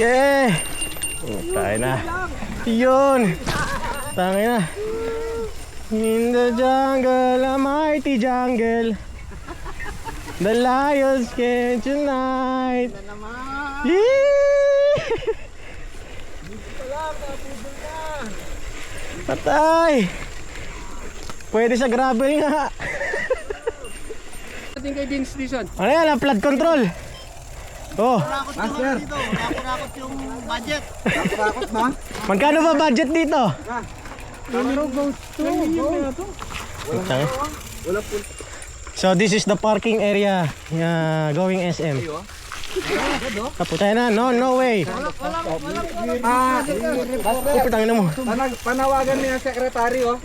Yeah! Oh, tayo na. Yun! Tangin na. In the jungle, a mighty jungle. The lions came tonight. Patay! Pwede sa gravel nga. Ating kay Vince Dizon. Ano yan? ang Flood control. Oh, Master. Nakurakot yung budget. Nakakot ba? magkano ba budget dito? Putang. So this is the parking area uh, going SM. Kaputay na, no, no way. Ah, Kaputang na mo. panag, panawagan niya sekretary oh.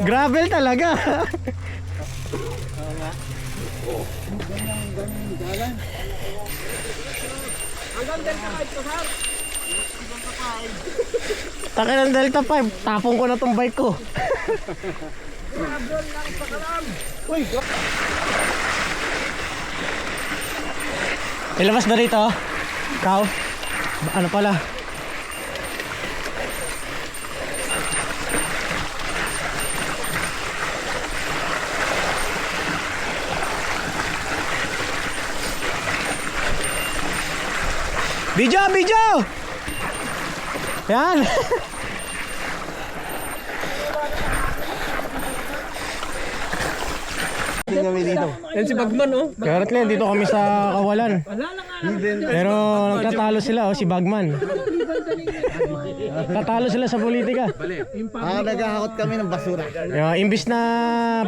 Gravel talaga. Taka ng Delta 5, tapong ko na tong bike ko. Ilabas na rito. Ikaw. Ano pala? Video, video! Yan! Yan si Bagman oh. Lang, dito kami sa kawalan. Pero nagtatalo sila, oh, si Bagman. Tatalo sila sa politika. Ah, naghahakot kami ng basura. Yeah, imbis na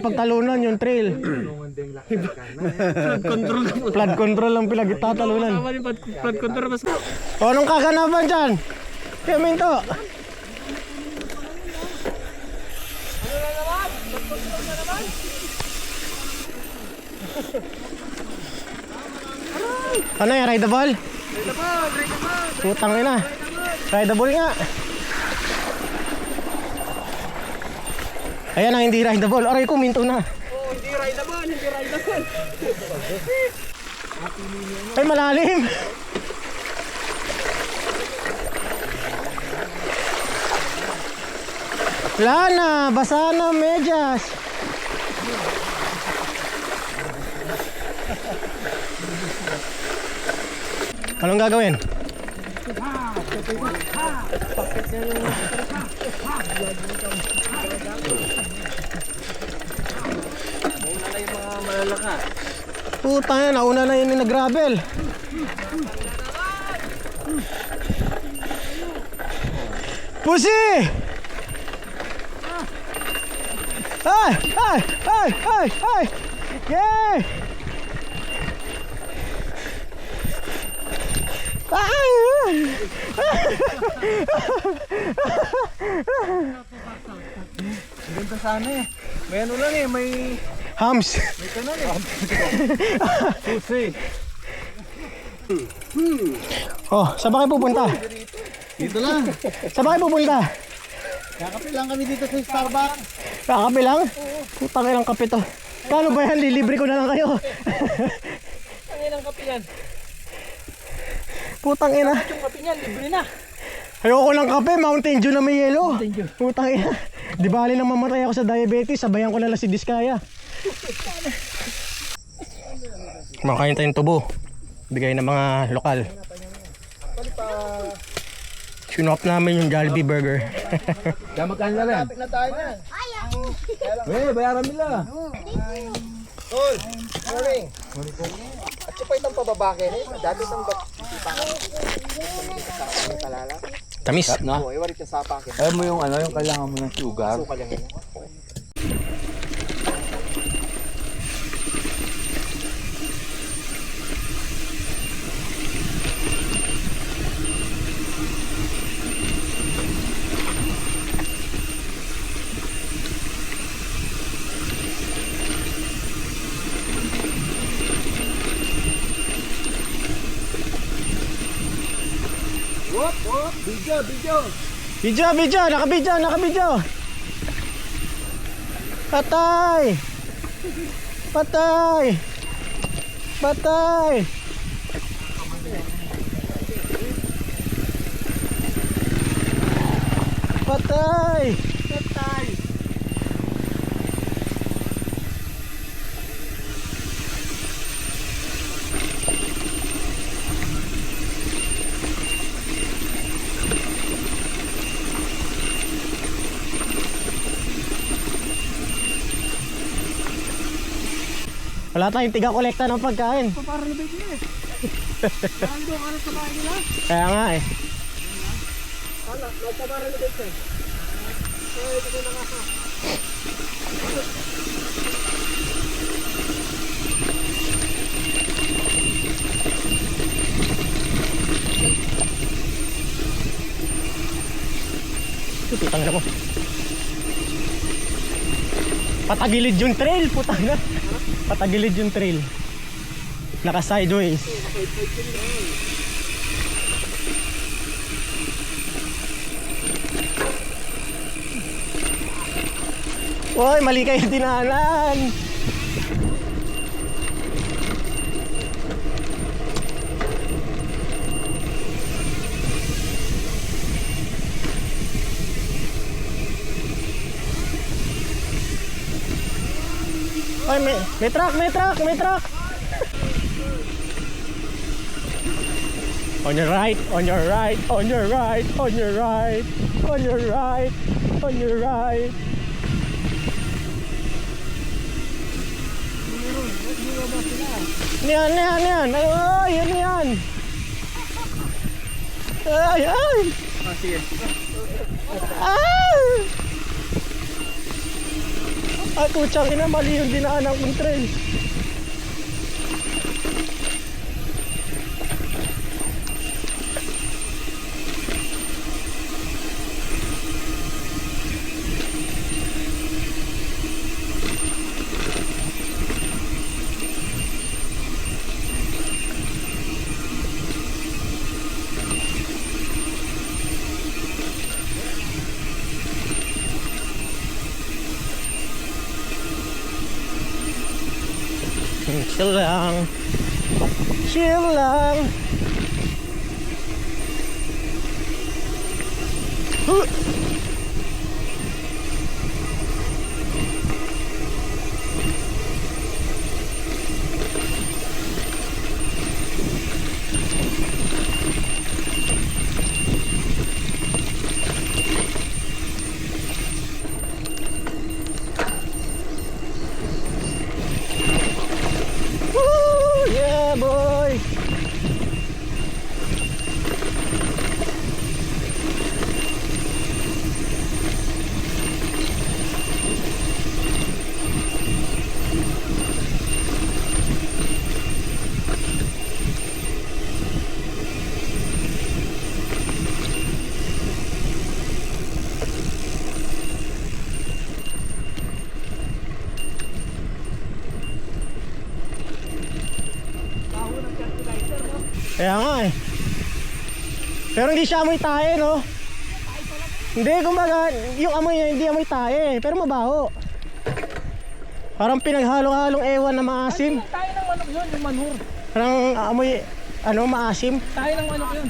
pagtalunan yung trail. Flood control. Flood control ang pinagtatalunan. Flood control mas. O, anong kaganapan dyan? Kaya minto. Ano yan, rideable? Putang ina. Rideable nga. Ayan ang hindi rideable. Aray ko, minto na. Oh, hindi rideable, hindi rideable. Ay, malalim. Wala na, basa na medyas. Anong gagawin? Puta yan, nauna na yun yung nag-gravel. Pusi! Ay! Ay! Ay! Ay! Ay! Yay! Ay! Ganda sana eh. May ano lang eh, may... Hams! May kanan eh. Susi. Oh, saan ba kayo pupunta? Dito lang. Saan ba kayo pupunta? Kakape lang kami dito sa Starbucks. Kakape lang? Putang ilang kape to. Kano ba yan? Lilibre ko na lang kayo. Ang inang kape yan. Putang ina. Yung kape niyan, libre na. Ayoko ng kape, Mountain Dew na may yelo. Putang ina. Di bali nang mamatay ako sa diabetes, sabayan ko na lang si Diskaya. Makain tayong tubo. Bigay ng mga lokal. Sinop namin yung Jollibee Burger. Kaya magkano na rin? na tayo na. Eh, bayaran nila. Tol, morning. At siya pa itang pababake na yun. Dati palala. Tamis. Yung sapake. Alam mo yung ano, yung kailangan mo ng sugar. Suka lang yun. Wop, wop, video, video. Video, video, naka-video. Patay! Patay! Patay! Patay! Patay. Wala tayong tiga-kolekta ng pagkain. Para na ba ito eh? Parang doon ka sa nila. Kaya nga eh. Hala, magpapara na ba ito eh? Eh, ito na nga. Putang na mo. Patagilid yung trail, putang na. Patagilid yung trail. Naka sideways. Hoy, mali kayo tinahanan. Hoy, may, may truck, may truck, may truck. On your right, on your right, on your right, on your right, on your right, on your right. Yan, yan, yan. Ay, yan, yan. Ay, ay. Ah, sige. Ay! Ay, putsang ina, mali yung dinaanan kong trail. Chill lang. Chill lang. Huh! Woo! Yeah, boy! Baho ng fertilizer, no? Kaya nga eh. Pero hindi siya amoy tae, no? Hindi, kumbaga, yung amoy niya hindi amoy tae, pero mabaho. Parang pinaghalo-halong ewan na maasim. Tayo ng manok yun, yung manhur. Parang amoy, ano, maasim. Tayo ng manok yun.